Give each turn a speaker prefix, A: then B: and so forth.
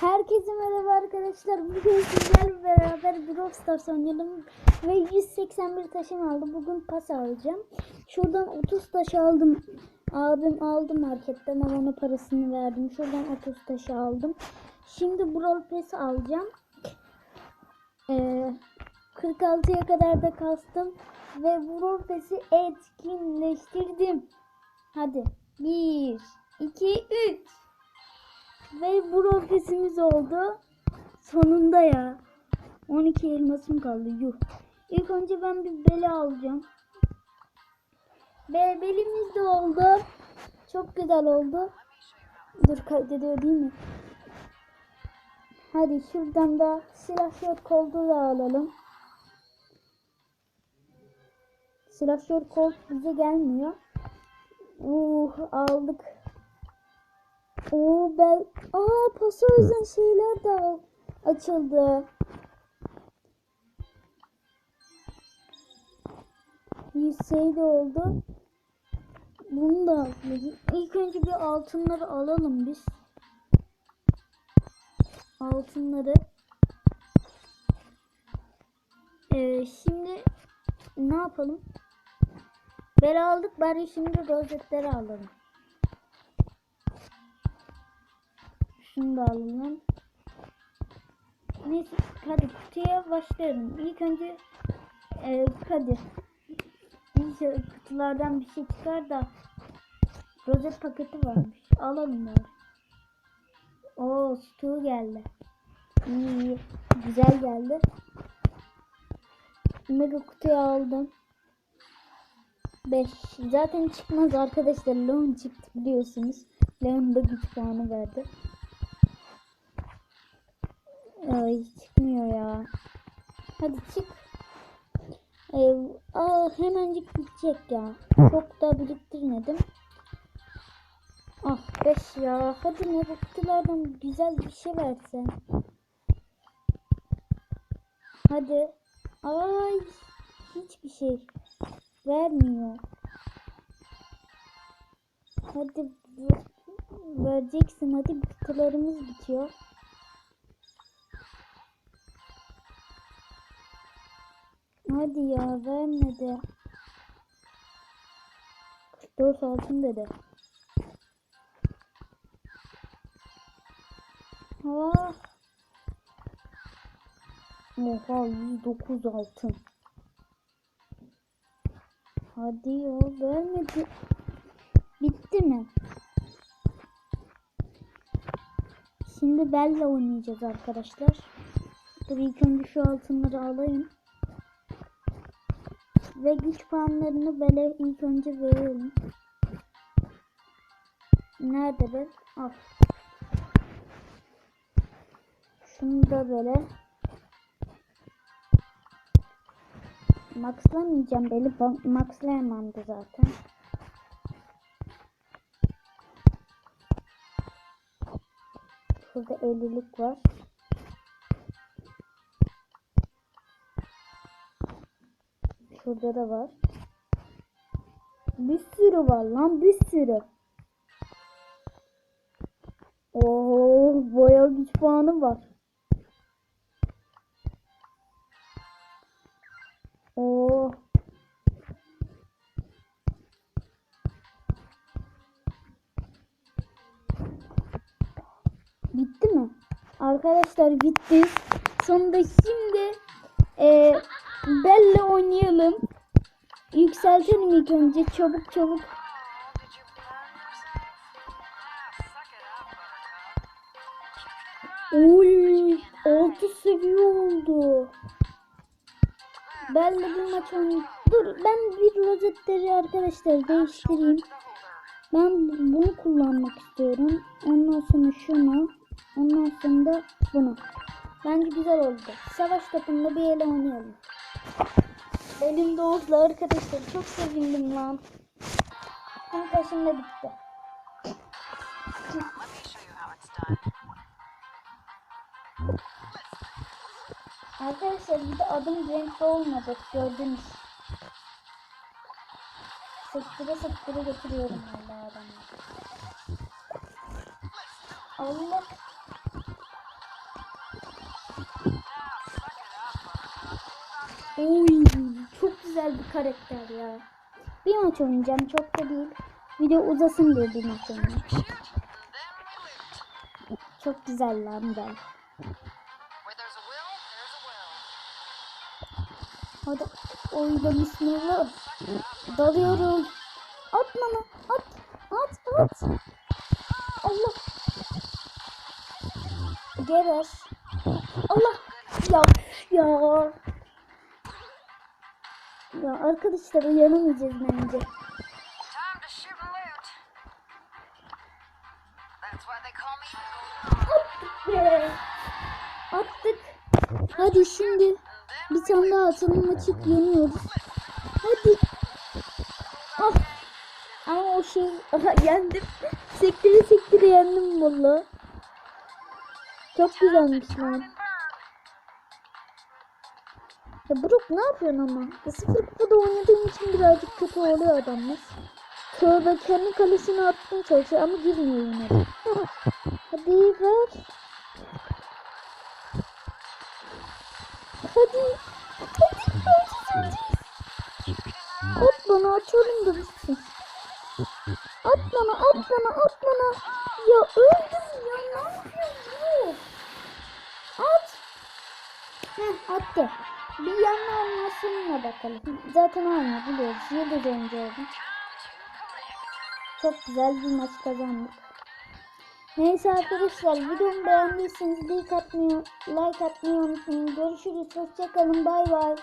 A: Herkese merhaba arkadaşlar. Bugün sizlerle beraber Brawl Stars oynayalım. Ve 181 taşım aldım. Bugün pas alacağım. Şuradan 30 taş aldım. Abim aldı marketten ama ona parasını verdim. Şuradan 30 taşı aldım. Şimdi Brawl Pass alacağım. Ee, 46'ya kadar da kastım. Ve Brawl Pass'i etkinleştirdim. Hadi. 1, 2, 3. Ve bu rofesimiz oldu. Sonunda ya. 12 elmasım kaldı. Yuh. İlk önce ben bir bela alacağım. Be belimiz de oldu. Çok güzel oldu. Dur kaydediyor değil mi? Hadi şuradan da silahşör koltuğu da alalım. Silahşör kolt bize gelmiyor. Uh aldık. Oo ben aa pasa özen şeyler de açıldı. Bir şey de oldu. Bunu da alalım. İlk önce bir altınları alalım biz. Altınları. Ee, şimdi ne yapalım? Bel aldık bari şimdi rozetleri alalım. Şunu da alalım. Neyse hadi kutuya başlayalım. İlk önce e, hadi. İnşallah kutulardan bir şey çıkar da rozet paketi varmış. Alalım böyle. Oo stu geldi. İyi iyi. Güzel geldi. Mega kutuyu aldım. 5. Zaten çıkmaz arkadaşlar. Leon çıktı biliyorsunuz. Leon da güç puanı verdi. Ay çıkmıyor ya. Hadi çık. Ee, aa, hemencik bitecek ya. Çok da biriktirmedim. Ah 5 ya. Hadi ne bu kutulardan güzel bir şey versen. Hadi. Ay hiçbir şey vermiyor. Hadi ver- vereceksin. Hadi kutularımız bitiyor. Hadi ya vermedi. 44 altın dedi. Ha. Oha 109 altın. Hadi ya vermedi. Bitti mi? Şimdi Bella oynayacağız arkadaşlar. Dur ilk önce şu altınları alayım. Ve güç puanlarını böyle ilk önce verelim. Nerede ben? Al. Şunu da böyle. Maxlamayacağım beni. ba- Maxlayamam da zaten. Şurada 50'lik var. Şurada da var. Bir sürü var lan bir sürü. Oo bayağı güç puanı var. Oo. Bitti mi? Arkadaşlar bitti. Sonunda şimdi e, Bella oynayalım. Yükseltelim ilk önce çabuk çabuk. Oy, 6 seviye oldu. Bella bir maç oynayayım. Dur ben bir rozetleri arkadaşlar değiştireyim. Ben bunu kullanmak istiyorum. Ondan sonra şunu. Ondan sonra da bunu. Bence güzel oldu. Savaş topunda bir ele oynayalım. Benim doğukla arkadaşlar çok sevindim lan. Kanka şimdi bitti. Arkadaşlar bir de adım renkli olmadı gördünüz. Sektöre sektöre götürüyorum Allah adamı. Allah Oy güzel bir karakter ya. Bir maç oynayacağım çok da değil. Video uzasın diye bir maç oynayacağım. Çok güzel lan ben. Hadi oyda bismillah. Dalıyorum. At bana. At. At. At. Allah. Geber. Allah. Ya. Ya. Ya arkadaşlar uyanamayacağız bence. Be. Attık. Hadi şimdi bir tane daha atalım açık yeniyoruz. Hadi. Ah. Ama o şey aha yendim. Sektire sektire yendim valla. Çok güzelmiş lan. Ya Brook ne yapıyorsun ama? Sıfır kupada oynadığım için birazcık kötü oluyor adamlar. Tövbe kendi kalesine atmaya çalışıyor ama girmiyor yine. Hadi ver. Hadi. Hadi. Hadi. At bana atıyorum da bitsin. At bana at bana at bana. Ya öldüm ya ne yapıyorsun? At. Heh attı. Bir yanına almasınla bakalım. Zaten aynı biliyoruz. Yıldız önce oldu. Çok güzel bir maç kazandık. Neyse arkadaşlar videomu beğendiyseniz like atmayı, like atmayı unutmayın. Görüşürüz. Hoşçakalın. Bay bay.